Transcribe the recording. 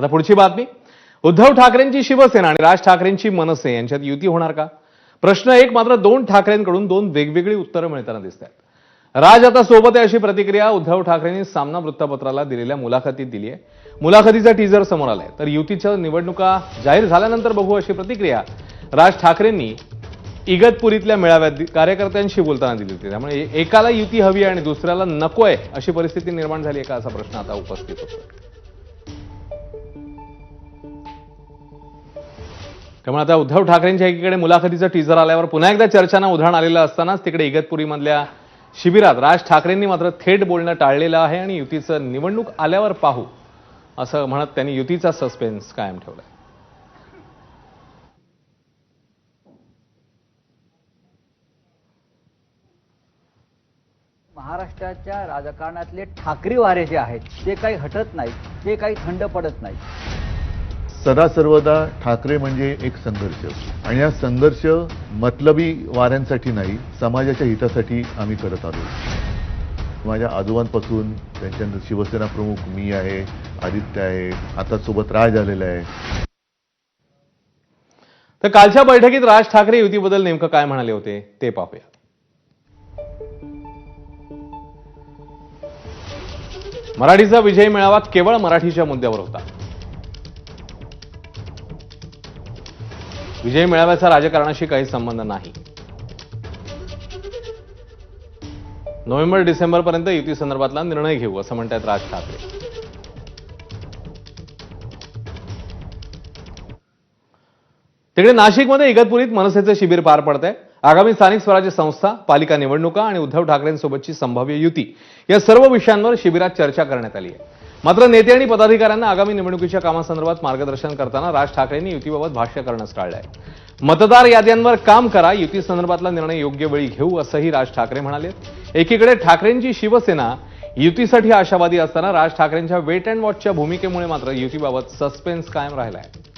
आता पुढची बातमी. उद्धव ठाकरेंची शिवसेना आणि राज ठाकरेंची मनसे यांच्यात युती होणार का? प्रश्न एक मात्र दोन ठाकरेंकडून दोन वेगवेगळी उत्तरं मिळताना दिसत आहेत राज आता सोबत आहे अशी प्रतिक्रिया उद्धव ठाकरेंनी सामना वृत्तपत्राला दिलेल्या मुलाखतीत दिली आहे. मुलाखतीचा टीजर समोर आलाय. तर युतीच्या निवडणुका जाहीर झाल्यानंतर बघू अशी प्रतिक्रिया राज ठाकरेंनी इगतपुरीतल्या मेळाव्यात कार्यकर्त्यांशी बोलताना दिली होती. त्यामुळे एकाला युती हवी आहे आणि दुसऱ्याला नकोय अशी परिस्थिती निर्माण झाली आहे का असा प्रश्न आता उपस्थित होतो त्यामुळे आता उद्धव ठाकरेंच्या एकीकडे मुलाखतीचं टीजर आल्यावर पुन्हा एकदा चर्चांना उधाण आलेलं असतानाच तिकडे इगतपुरीमधल्या शिबिरात राज ठाकरेंनी मात्र थेट बोलणं टाळलेलं आहे आणि युतीचं निवडणूक आल्यावर पाहू असं म्हणत त्यांनी युतीचा सस्पेन्स कायम ठेवलाय. महाराष्ट्राच्या राजकारणातले ठाकरे वारे जे आहेत ते काही हटत नाहीत ते काही थंड पडत नाहीत. सदा सर्वदा ठाकरे म्हणजे एक संघर्ष. आणि हा संघर्ष मतलबी वाऱ्यांसाठी नाही समाजाच्या हितासाठी आम्ही करत आलो. माझ्या आजोबांपासून त्यांच्यानंतर शिवसेना प्रमुख मी आहे आदित्य आहे आता सोबत राज आलेला आहे. तर कालच्या बैठकीत राज ठाकरे युतीबद्दल नेमकं काय म्हणाले होते ते पाहूया. मराठीचा विजय मेळावा केवळ मराठीच्या मुद्द्यावर होता. विजय मेळाव्याचा राजकारणाशी काही संबंध नाही. नोव्हेंबर डिसेंबर पर्यंत युती संदर्भातला निर्णय घेऊ असं म्हणतात राज ठाकरे. तिकडे नाशिकमध्ये इगतपुरीत मनसेचं शिबिर पार पडत आहे आगामी स्थानिक स्वराज्य संस्था पालिका निवडणुका आणि उद्धव ठाकरेंसोबतची संभाव्य युती या सर्व विषयांवर शिबिरात चर्चा करण्यात आली आहे. मात्र नेते आणि पदाधिकाऱ्यांना आगामी निवडणुकीच्या कामासंदर्भात मार्गदर्शन करताना राज ठाकरेंनी युतीबाबत भाष्य करणंच टाळलंय. मतदार याद्यांवर काम करा युती संदर्भातला निर्णय योग्य वेळी घेऊ असंही राज ठाकरे म्हणाले एकीकडे ठाकरेंची शिवसेना युतीसाठी आशावादी असताना राज ठाकरेंच्या वेट अँड वॉचच्या भूमिकेमुळे मात्र युतीबाबत सस्पेन्स कायम राहिला आहे